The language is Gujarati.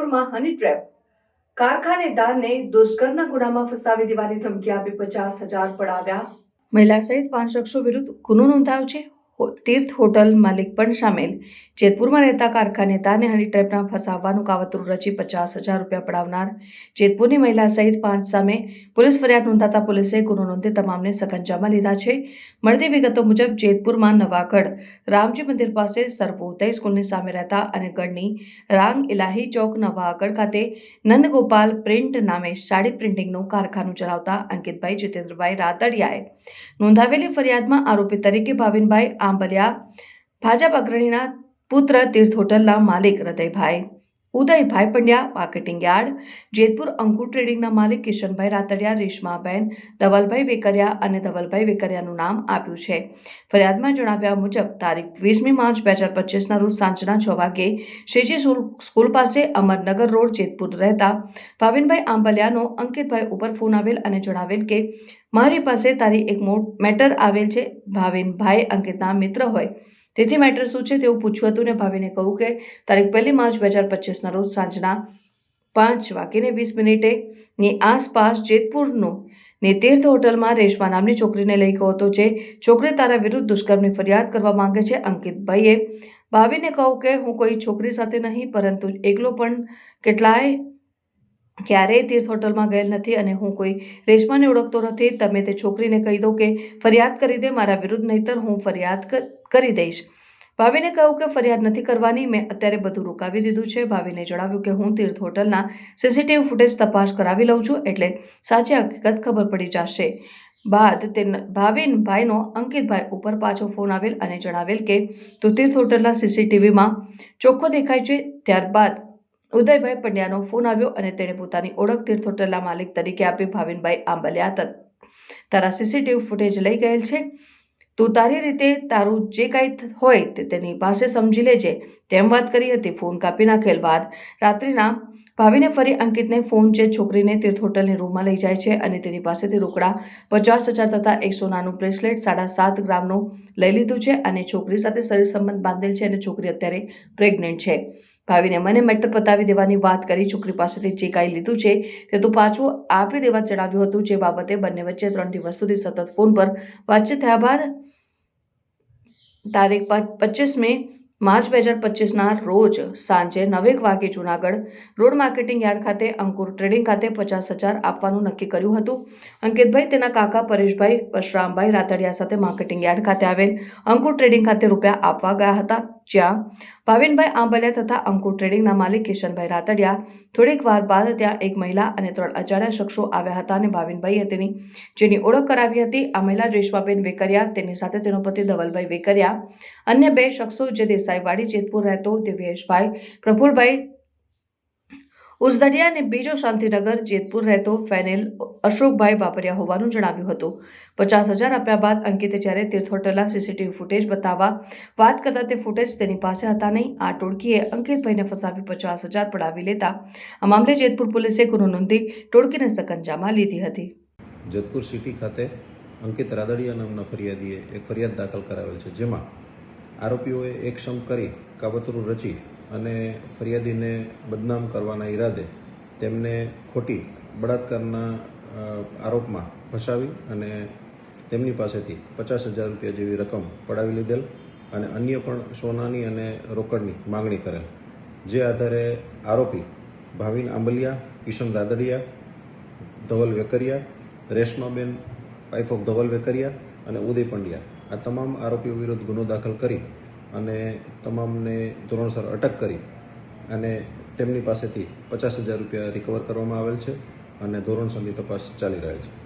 જેતપુરમાં હની ટ્રેપ. કારખાનેદારને દુષ્કર્મના ગુનામાં ફસાવી દેવાની ધમકી આપી પચાસ હજાર પડાવ્યા. મહિલા સહિત પાંચ શખ્સો વિરુદ્ધ ગુનો નોંધાયો છે. તીર્થ હોટલ માલિક પણ સામેલ. જેતપુરમાં રહેતા કારખાનેદારને હની ટ્રેપના ફસાવવાનું કાવતરું રચી પચાસ હજાર રૂપિયા પડાવનાર જેતપુરની મહિલા સહિત પાંચ સામે પોલીસ ફરિયાદ નોંધાતા પોલીસે ગુનો નોંધી તમામને સકંજામાં લીધા છે. મળતી વિગતો મુજબ જેતપુરમાં નવાગઢ રામજી મંદિર પાસે સર્વોદય સ્કૂલની સામે રહેતા અને ગઢની રાંગ ઇલાહી ચોક નવાગઢ ખાતે નંદગોપાલ પ્રિન્ટ નામે સાડી પ્રિન્ટિંગનું કારખાનું ચલાવતા અંકિતભાઈ જીતેન્દ્રભાઈ રાદડિયાએ નોંધાવેલી ફરિયાદમાં આરોપી તરીકે ભાવિનભાઈ આંબલિયા ભાજપ અગ્રણીના પુત્ર તીર્થ હોટલના માલિક હૃદયભાઈ ઉદયભાઈ પંડ્યા, માર્કેટિંગ યાર્ડ, જેતપુર અંકુર ટ્રેડિંગના માલિક કિશનભાઈ રાતડિયા, રેશમાબેન, ધવલભાઈ વેકરિયા અને ધવલભાઈ વેકરિયાનું નામ આપ્યું છે. ફરિયાદમાં જણાવ્યા મુજબ, તારીખ વીસમી માર્ચ બે હજાર પચીસના રોજ સાંજના છ વાગે શ્રીજી સ્કૂલ- પાસે અમરનગર રોડ જેતપુર રહેતા ભાવિનભાઈ આંબલિયાનો અંકિતભાઈ ઉપર ફોન આવેલ અને જણાવેલ કે, મારી પાસે તારી એક મેટર આવેલ છે. ભાવિનભાઈ અંકિતના મિત્ર હોય. તેથી મેટર શું છે તેવું પૂછ્યું હતું ને ભાવિને કહ્યું કે તારીખ પહેલી માર્ચ બે હજાર પચીસના રોજ સાંજના પાંચ વાગીને વીસ મિનિટે ની આસપાસ જેતપુરનું ને તીર્થ હોટલમાં રેશમા નામની છોકરીને લઈ ગયો હતો, જે છોકરી તારા વિરુદ્ધ દુષ્કર્મની ફરિયાદ કરવા માંગે છે, અંકિતભાઈએ ભાવિને કહું કે હું કોઈ છોકરી સાથે નહીં, પરંતુ એકલો પણ કેટલાય ક્યારેય તીર્થ હોટલમાં ગયેલ નથી અને હું કોઈ રેશમાને ઓળખતો નથી. તમે તે છોકરીને કહી દો કે ફરિયાદ કરી દે મારા વિરુદ્ધ, નહીતર હું ફરિયાદ કરી દઈશ. ભાવિને કહ્યું કે ફરિયાદ નથી કરવાની, મેં અત્યારે બધું રોકાવી દીધું છે. ભાવિને જણાવ્યું કે હું તીર્થ હોટલના સીસીટીવી ફૂટેજ તપાસ કરાવી લઉં છું, એટલે સાચી હકીકત ખબર પડી જશે. બાદ તે ભાવિનભાઈનો ભાવિન ભાઈનો અંકિતભાઈ ઉપર પાછો ફોન આવેલ અને જણાવેલ કે, તું તીર્થ હોટલના સીસીટીવીમાં ચોખ્ખો દેખાય છે. ત્યારબાદ ઉદયભાઈ પંડ્યાનો ફોન આવ્યો અને તેણે પોતાની ઓળખ તીર્થ હોટલના માલિક તરીકે આપી ભાવિનભાઈ આંબલિયા ત- તારા સીસીટીવી ફૂટેજ લઈ ગયેલ છે. તું તારી રીતે તારું જે કાંઈ હોય તે તેની પાસે સમજી લેજે. તેમ વાત કરી હતી, ફોન કાપી નાખેલ બાદ. રાત્રિના ભાવિને ફરી અંકિતને ફોન જે છોકરીને તીર્થ હોટલની રૂમમાં લઈ જાય છે અને તેની પાસેથી રોકડા પચાસ હજાર તથા એક સોનાનું બ્રેસલેટ સાડા સાત ગ્રામનું લઈ લીધું છે અને છોકરી સાથે શરીર સંબંધ બાંધેલ છે અને છોકરી અત્યારે પ્રેગ્નેન્ટ છે. ભાવિને મને મેટર પતાવી દેવાની વાત કરી, છોકરી પાસેથી જે કાંઈ લીધું છે તે તું પાછું આપી દેવા જણાવ્યું હતું, જે બાબતે બંને વચ્ચે ત્રણ દિવસ સુધી સતત ફોન પર વાતચીત થયા બાદ તારીખ પચીસ મે માર્ચ બે હજાર પચીસના રોજ સાંજે નવેક વાગે જુનાગઢ રોડ માર્કેટિંગ યાર્ડ ખાતે અંકુર ટ્રેડિંગ ખાતે પચાસ હજાર આપવાનું નક્કી કર્યું હતું. અંકિતભાઈ, તેના કાકા પરેશભાઈ પરશુરામભાઈ રાતડિયા સાથે માર્કેટિંગ યાર્ડ ખાતે આવેલ અંકુર ટ્રેડિંગ ખાતે રૂપિયા આપવા ગયા હતા. જ્યાં ભાવિનભાઈ આંબલિયા તથા અંકુર ટ્રેડિંગના માલિક કિશનભાઈ રાતડિયા થોડીક વાર બાદ ત્યાં એક મહિલા અને ત્રણ અજાણ્યા શખ્સો આવ્યા હતા અને ભાવિનભાઈએ તેની, જેની ઓળખ કરાવી હતી, આ મહિલા રેશમાબેન વેકરિયા તેની સાથે તેનો પતિ ધવલભાઈ વેકરિયા. અન્ય બે શખ્સો, જે દેસાઈવાડી, જેતપુર રહેતો દિવ્યેશભાઈ, પ્રફુલભાઈ ઉઝદડિયા અને બીજો શાંતિનગર, જેતપુર રહેતો ફેનિલ અશોકભાઈ વાપર્યા હોવાનું જણાવ્યું હતું. પચાસ હજાર આપ્યા બાદ અંકિતે જ્યારે તીર્થોટલના સીસીટીવી ફૂટેજ બતાવવા વાત કરતા તે ફૂટેજ તેની પાસે હતા નહીં. આ ટોળકીએ અંકિતભાઈને ફસાવી પચાસ હજાર પડાવી લેતા આ મામલે જેતપુર પોલીસે ગુનો નોંધી ટોળકીને સકંજામાં લીધી હતી. જેતપુર સિટી ખાતે અંકિત રાદડિયા નામના ફરિયાદીએ એક ફરિયાદ દાખલ કરાવેલ છે, જેમાં આરોપીઓએ એક સમ કરી કાવતરું રચી અને ફરિયાદીને બદનામ કરવાના ઈરાદે તેમને ખોટી બળાત્કારના આરોપમાં ફસાવી અને તેમની પાસેથી પચાસ હજાર રૂપિયા જેવી રકમ પડાવી લીધેલ અને અન્ય પણ સોનાની અને રોકડની માગણી કરેલ. જે આધારે આરોપી ભાવિન આંબલિયા, કિશન રાદડિયા, ધવલ વેકરિયા, રેશમાબેન વાઇફ ઓફ ધવલ વેકરિયા અને ઉદય પંડ્યા આ તમામ આરોપીઓ વિરુદ્ધ ગુનો દાખલ કરી અને તમામને ધોરણસર અટક કરી અને તેમની પાસેથી પચાસ હજાર રૂપિયા રિકવર કરવામાં આવેલ છે અને ધોરણસરની તપાસ ચાલી રહેલ છે.